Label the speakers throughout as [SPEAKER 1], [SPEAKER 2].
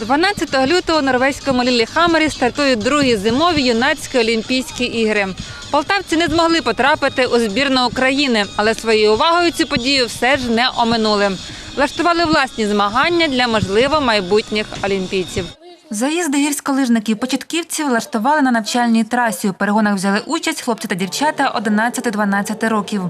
[SPEAKER 1] 12 лютого у норвезькому Ліліхаммері стартують другі зимові юнацькі Олімпійські ігри. Полтавці не змогли потрапити у збірну України, але своєю увагою цю подію все ж не оминули. Влаштували власні змагання для можливо майбутніх олімпійців. Заїзди гірськолижників-початківців влаштували на навчальній трасі. У перегонах взяли участь хлопці та дівчата 11-12 років.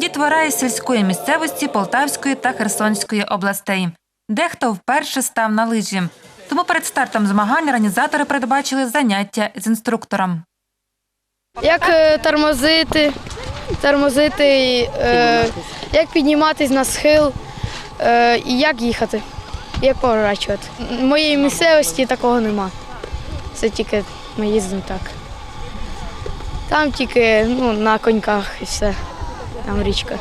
[SPEAKER 1] Дітвора із сільської місцевості Полтавської та Херсонської областей. Дехто вперше став на лижі. Тому перед стартом змагань організатори передбачили заняття з інструктором.
[SPEAKER 2] Як е, тормозити, тормозити, е, як підніматись на схил е, і як їхати, як поворачувати. В моїй місцевості такого нема. Це тільки ми їздимо так. Там тільки ну, на коньках і все, там річка.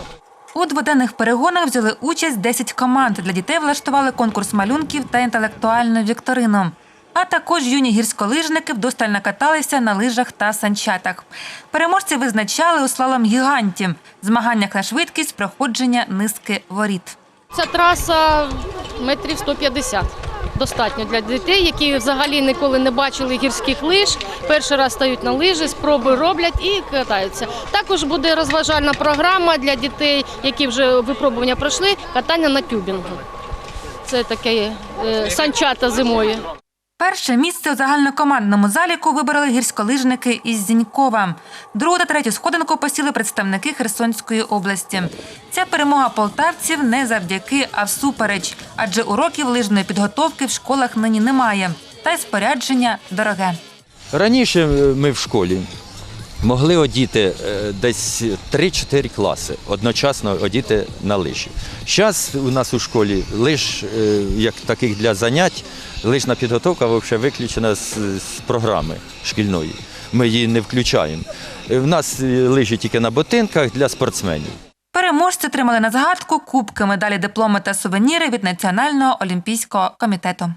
[SPEAKER 1] У дводенних перегонах взяли участь 10 команд. Для дітей влаштували конкурс малюнків та інтелектуальну вікторину. А також юні гірськолижники вдосталь накаталися на лижах та санчатах. Переможці визначали у слалом гіганті змаганнях на швидкість проходження низки воріт.
[SPEAKER 3] Ця траса метрів 150. Достатньо для дітей, які взагалі ніколи не бачили гірських лиж. Перший раз стають на лижі, спроби роблять і катаються. Також буде розважальна програма для дітей, які вже випробування пройшли, катання на тюбінгу. Це таке е, санчата зимові.
[SPEAKER 1] Перше місце у загальнокомандному заліку вибороли гірськолижники із Зінькова. Другу та третю сходинку посіли представники Херсонської області. Ця перемога полтавців не завдяки, а всупереч, адже уроків лижної підготовки в школах нині немає. Та й спорядження дороге.
[SPEAKER 4] Раніше е, ми в школі могли одіти е, десь 3-4 класи, одночасно одіти на лижі. Зараз у нас у школі лиж, е, як таких для занять, лижна підготовка взагалі виключена з, з програми шкільної. Ми її не включаємо. Е, В нас е, лижі тільки на ботинках для спортсменів.
[SPEAKER 1] Переможці отримали на згадку кубки, медалі, дипломи та сувеніри від Національного олімпійського комітету.